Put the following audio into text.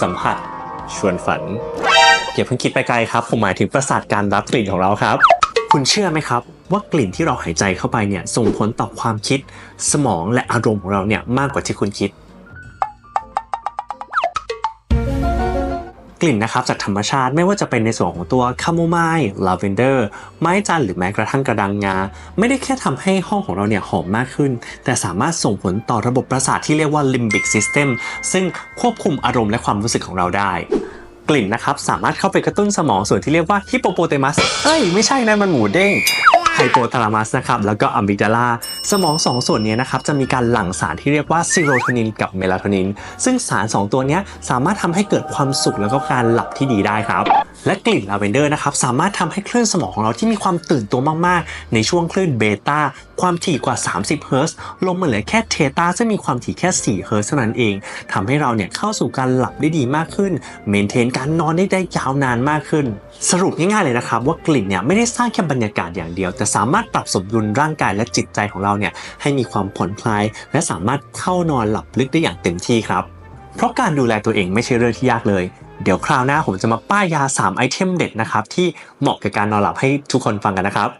สัมผัส ชวนฝันอย่าเพิ่งคิดไปไกลครับ ผมหมายถึงประสาทการรับกลิ่นของเราครับ คุณเชื่อไหมครับ ว่ากลิ่นที่เราหายใจเข้าไปเนี่ยส่งผลต่อความคิด สมองและอารมณ์ของเราเนี่ยมากกว่าที่คุณคิด ลิ่นนะครับจากธรรมชาติไม่ว่าจะเป็นในส่วนของตัวคาโมไมล์ลาเวนเดอร์ไม้จันทร์หรือแม้กระทั่งกระดังงา ไม่ได้แค่ทำให้ห้องของเราเนี่ยหอมมากขึ้น แต่สามารถส่งผลต่อระบบประสาทที่เรียกว่า limbic system ซึ่งควบคุมอารมณ์และความรู้สึกของเราได้กลิ่นนะครับสามารถเข้าไปกระตุ้นสมองส่วนที่เรียกว่าฮิปโปโปเตมัส เอ้ย ไม่ใช่นะมันหมูเด้ง ไฮโปทาลามัสนะครับแล้วก็อะมิกดาลาสมองสองส่วนนี้นะครับจะมีการหลั่งสารที่เรียกว่าซีโรโทนินกับเมลาโทนินซึ่งสาร 2 ตัวนี้สามารถทำให้เกิดความสุขแล้วก็การหลับที่ดีได้ครับ และกลิ่นลาเวนเดอร์นะครับสามารถทำให้คลื่นสมองของเราที่มีความตื่นตัวมากๆ ในช่วงคลื่นเบต้าความถี่กว่า 30 เฮิร์ตซ์ลงมาเหลือแค่เทตาซึ่งมีความถี่แค่ 4 เฮิร์ตซ์เท่านั้นเองทำให้เราเนี่ยเข้าสู่การหลับได้ดีมากขึ้นเมนเทนการนอนได้ได้ยาวนานมากขึ้น สรุปง่ายๆเลยนะครับว่ากลิ่นเนี่ยไม่ได้สร้างแค่บรรยากาศอย่างเดียว แต่สามารถปรับสมดุลร่างกายและจิตใจของเราเนี่ยให้มีความผ่อนคลาย และสามารถเข้านอนหลับลึกได้อย่างเต็มที่ครับเพราะการดูแลตัวเองไม่ใช่เรื่องที่ยากเลย เดี๋ยวคราวหน้าผมจะมาป้ายยา 3 ไอเทมเด็ดนะครับ ที่เหมาะกับการนอนหลับให้ทุกคนฟังกันนะครับ